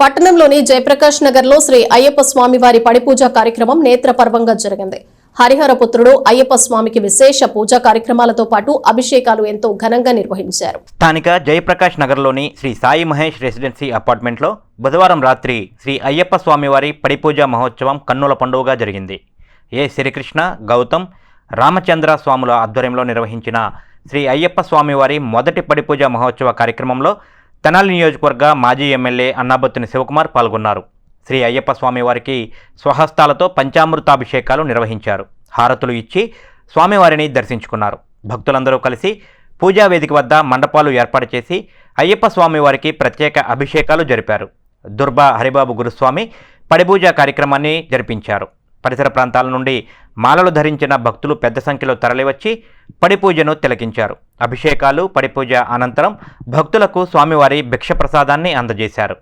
పట్టణంలోని జయప్రకాష్ నగర్లో శ్రీ అయ్యప్ప స్వామి వారి పడిపూజ కార్యక్రమం నేత్రపర్వంగా జరిగింది. హరిహర పుత్రుడు అయ్యప్ప స్వామికి విశేష పూజా కార్యక్రమాలతో పాటు అభిషేకాలు ఎంతో ఘనంగా నిర్వహించారు. స్థానిక జయప్రకాష్ నగర్లోని శ్రీ సాయి మహేష్ రెసిడెన్సీ అపార్ట్మెంట్లో బుధవారం రాత్రి శ్రీ అయ్యప్ప స్వామివారి పడిపూజ మహోత్సవం కన్నుల పండుగగా జరిగింది. ఏ శ్రీకృష్ణ గౌతమ్ రామచంద్ర స్వాముల ఆధ్వర్యంలో నిర్వహించిన శ్రీ అయ్యప్ప స్వామివారి మొదటి పడిపూజ మహోత్సవ కార్యక్రమంలో తెనాలి నియోజకవర్గ మాజీ ఎమ్మెల్యే అన్నాబత్తుని శివకుమార్ పాల్గొన్నారు. శ్రీ అయ్యప్ప స్వామివారికి స్వహస్తాలతో పంచామృతాభిషేకాలు నిర్వహించారు. హారతులు ఇచ్చి స్వామివారిని దర్శించుకున్నారు. భక్తులందరూ కలిసి పూజా వేదిక వద్ద మండపాలు ఏర్పాటు చేసి అయ్యప్ప స్వామివారికి ప్రత్యేక అభిషేకాలు జరిపారు. దుర్బా హరిబాబు గురుస్వామి పడిపూజ కార్యక్రమాన్ని జరిపించారు. పరిసర ప్రాంతాల నుండి మాలలు ధరించిన భక్తులు పెద్ద సంఖ్యలో తరలివచ్చి పడిపూజను తిలకించారు. అభిషేకాలు పడిపూజ అనంతరం భక్తులకు స్వామివారి భిక్ష ప్రసాదాన్ని అందజేశారు.